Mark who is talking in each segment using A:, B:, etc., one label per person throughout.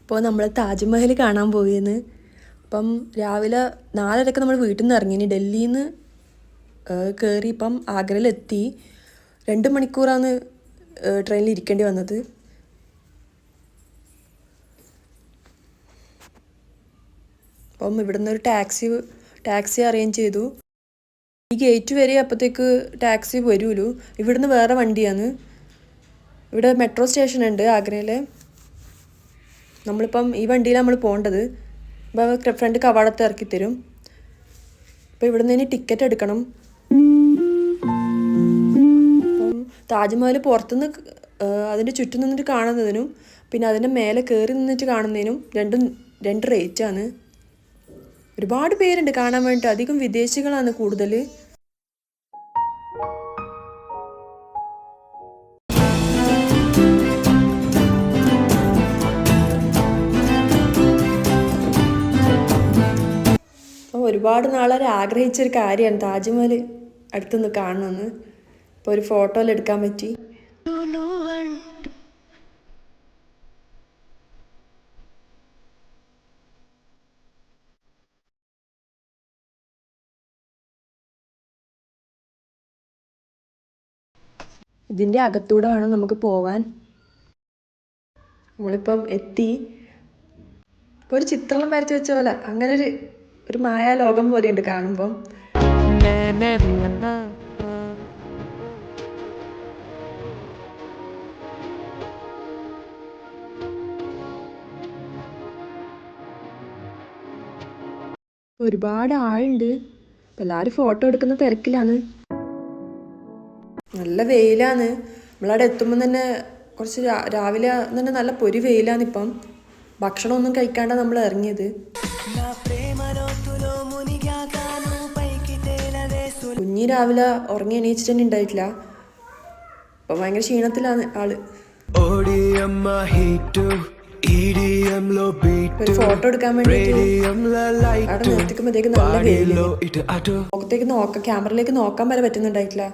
A: അപ്പോൾ നമ്മൾ താജ്മഹൽ കാണാൻ പോയിന്ന് അപ്പം രാവിലെ നാലരക്ക് നമ്മൾ വീട്ടിൽ നിന്ന് ഇറങ്ങി. ഡൽഹിയിൽ നിന്ന് കയറി ഇപ്പം ആഗ്രയിലെത്തി. രണ്ട് മണിക്കൂറാണ് ട്രെയിനിൽ ഇരിക്കേണ്ടി വന്നത്. അപ്പം ഇവിടുന്ന് ഒരു ടാക്സി ടാക്സി അറേഞ്ച് ചെയ്തു. ഈ ഗേറ്റ് വരെ അപ്പോഴത്തേക്ക് ടാക്സി വരുമല്ലോ ഇവിടുന്ന് വേറെ വണ്ടിയാണ്. ഇവിടെ മെട്രോ സ്റ്റേഷൻ ഉണ്ട് ആഗ്രയിൽ നമ്മളിപ്പം ഈ വണ്ടിയിലാണ് നമ്മൾ പോകേണ്ടത്. അപ്പോൾ ഫ്രണ്ട് കവാടത്ത് ഇറക്കി തരും. അപ്പോൾ ഇവിടുന്ന് ഇനി ടിക്കറ്റ് എടുക്കണം. അപ്പം താജ്മഹൽ പുറത്തുനിന്ന് അതിന്റെ ചുറ്റും നിന്നിട്ട് കാണുന്നതിനും പിന്നെ അതിന്റെ മേലെ കയറി നിന്നിട്ട് കാണുന്നതിനും രണ്ടും രണ്ട് റേറ്റാണ് ഒരുപാട് പേരുണ്ട് കാണാൻ വേണ്ടിയിട്ട് അധികം വിദേശികളാണ് കൂടുതൽ ഒരുപാട് നാളെ ആഗ്രഹിച്ചൊരു കാര്യമാണ് താജ്മഹൽ അടുത്തുനിന്ന് കാണണമെന്ന്. ഇപ്പോൾ ഒരു ഫോട്ടോയിൽ എടുക്കാൻ പറ്റി. ഇതിന്റെ അകത്തൂടെ വേണം നമുക്ക് പോകാൻ. നമ്മളിപ്പം എത്തി. ഒരു ചിത്രം വരച്ച് വെച്ച പോലെ. അങ്ങനെ ഒരു ഒരു മായാലോകം പോലെയുണ്ട് കാണുമ്പം. ഒരുപാട് ആളുണ്ട്. ഇപ്പം എല്ലാവരും ഫോട്ടോ എടുക്കുന്ന തിരക്കിലാണ്. നല്ല വെയിലാണ്. നമ്മളവിടെ എത്തുമ്പോൾ തന്നെ കുറച്ച് രാവിലെ തന്നെ നല്ല പൊരി വെയിലാണ് ഇപ്പം. ഭക്ഷണമൊന്നും കഴിക്കാണ്ട് നമ്മൾ ഇറങ്ങിയത്. കുഞ്ഞി രാവിലെ ഉറങ്ങി എണീച്ചിട്ട് തന്നെ ഉണ്ടായിട്ടില്ല. അപ്പം ഭയങ്കര ക്ഷീണത്തിലാണ്
B: ആൾ.
A: ഒരു ഫോട്ടോ എടുക്കാൻ വേണ്ടിട്ട് നിർത്തിക്കുമ്പോഴത്തേക്ക് നല്ല ക്യാമറയിലേക്ക് നോക്കാൻ വരെ പറ്റുന്നുണ്ടായിട്ടില്ല.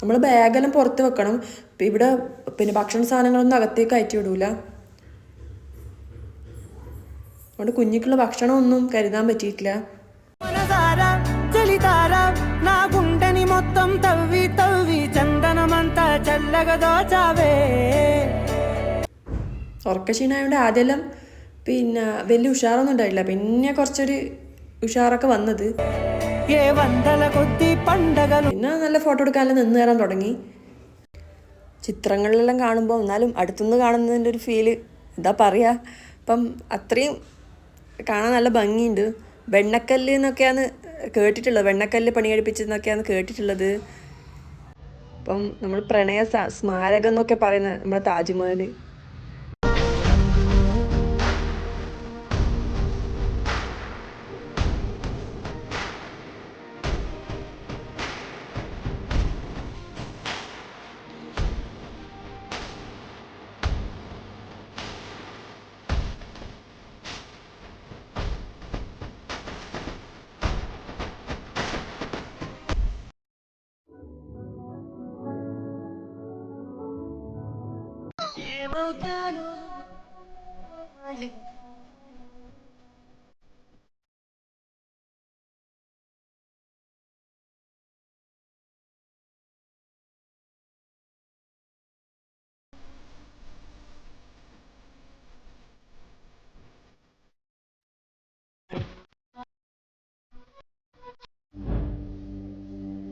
A: നമ്മൾ ബാഗെല്ലാം പുറത്ത് വെക്കണം. ഇവിടെ പിന്നെ ഭക്ഷണ സാധനങ്ങളൊന്നും അകത്തേക്ക് അയച്ചു വിടൂല. അതുകൊണ്ട് കുഞ്ഞിക്കുള്ള ഭക്ഷണമൊന്നും കരുതാൻ പറ്റിയിട്ടില്ല
C: మనసారా చలితారా నా గుండెని మొత్తం తవ్వి తవ్వి చందనమంతా చల్లగా దోచావే
A: ഉറക്ക ക്ഷീണമായതുകൊണ്ട് ആദ്യമെല്ലാം പിന്നെ വലിയ ഉഷാറൊന്നും ഉണ്ടായില്ല പിന്നെ കുറച്ചൊരു ഉഷാറൊക്കെ വന്നത്
C: ఏ వందల కొద్ది పండగలు
A: പിന്നെ നല്ല ഫോട്ടോ എടുക്കാനെല്ലാം നിന്ന് തരാൻ തുടങ്ങി ചിത്രങ്ങളിലെല്ലാം കാണുമ്പോൾ എന്നാലും അടുത്തുനിന്ന് കാണുന്നതിൻ്റെ ഒരു ഫീല് എന്താ പറയുക ഇപ്പം അത്രയും കാണാൻ നല്ല ഭംഗിയുണ്ട്. വെണ്ണക്കല്ല് എന്നൊക്കെയാണ് കേട്ടിട്ടുള്ളത്. വെണ്ണക്കല്ല് പണി കഴിപ്പിച്ചെന്നൊക്കെയാണ് കേട്ടിട്ടുള്ളത്. അപ്പം നമ്മൾ പ്രണയ സ്മാരകം എന്നൊക്കെ പറയുന്നത് നമ്മുടെ താജ്മഹൽ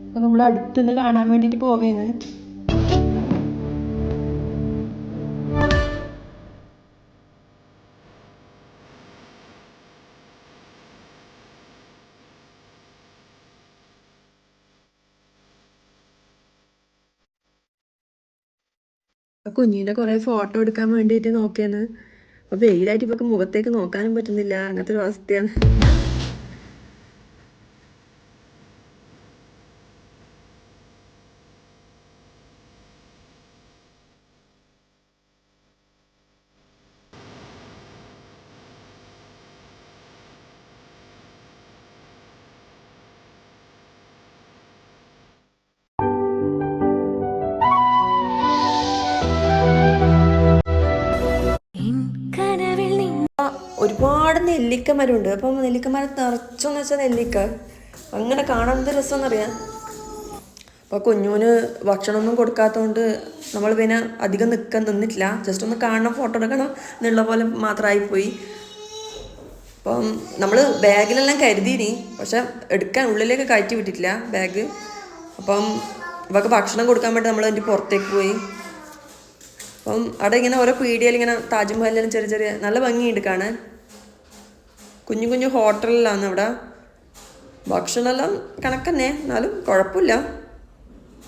A: അപ്പം നമ്മൾ അടുത്തുനിന്ന് കാണാൻ വേണ്ടിയിട്ട് പോവുകയാണ് കുഞ്ഞിന്റെ കുറേ ഫോട്ടോ എടുക്കാൻ വേണ്ടിയിട്ട് നോക്കിയാണ് അപ്പോൾ വെയിലായിട്ട് ഇപ്പൊ മുഖത്തേക്ക് നോക്കാനും പറ്റുന്നില്ല. അങ്ങനത്തെ ഒരു അവസ്ഥയാണ്. നെല്ലിക്ക മരമുണ്ട് അപ്പം നെല്ലിക്ക മരം നിറച്ചെന്ന് വെച്ചാൽ നെല്ലിക്ക. അങ്ങനെ കാണാൻ എന്ത് രസമെന്നറിയാം? അപ്പോൾ കുഞ്ഞുവിന് ഭക്ഷണമൊന്നും കൊടുക്കാത്തതുകൊണ്ട് നമ്മൾ പിന്നെ അധികം നിൽക്കാൻ നിന്നിട്ടില്ല. ജസ്റ്റ് ഒന്ന് കാണണം ഫോട്ടോ എടുക്കണം എന്നുള്ള പോലെ മാത്രമായിപ്പോയി അപ്പം നമ്മൾ ബാഗിലെല്ലാം കരുതിയിനി. പക്ഷെ എടുക്കാൻ ഉള്ളിലേക്ക് കയറ്റി വിട്ടിട്ടില്ല ബാഗ്. അപ്പം ഇവക്ക് ഭക്ഷണം കൊടുക്കാൻ വേണ്ടി നമ്മൾ അതിന്റെ പുറത്തേക്ക് പോയി. അപ്പം അവിടെ ഇങ്ങനെ ഓരോ പീടിയയിൽ ഇങ്ങനെ താജ്മഹലിലും ചെറിയ ചെറിയ നല്ല ഭംഗിയുണ്ട് കാണാൻ. കുഞ്ഞു കുഞ്ഞു ഹോട്ടലിലാണ് അവിടെ. ഭക്ഷണമെല്ലാം കണക്കന്നെ. എന്നാലും കുഴപ്പമില്ല.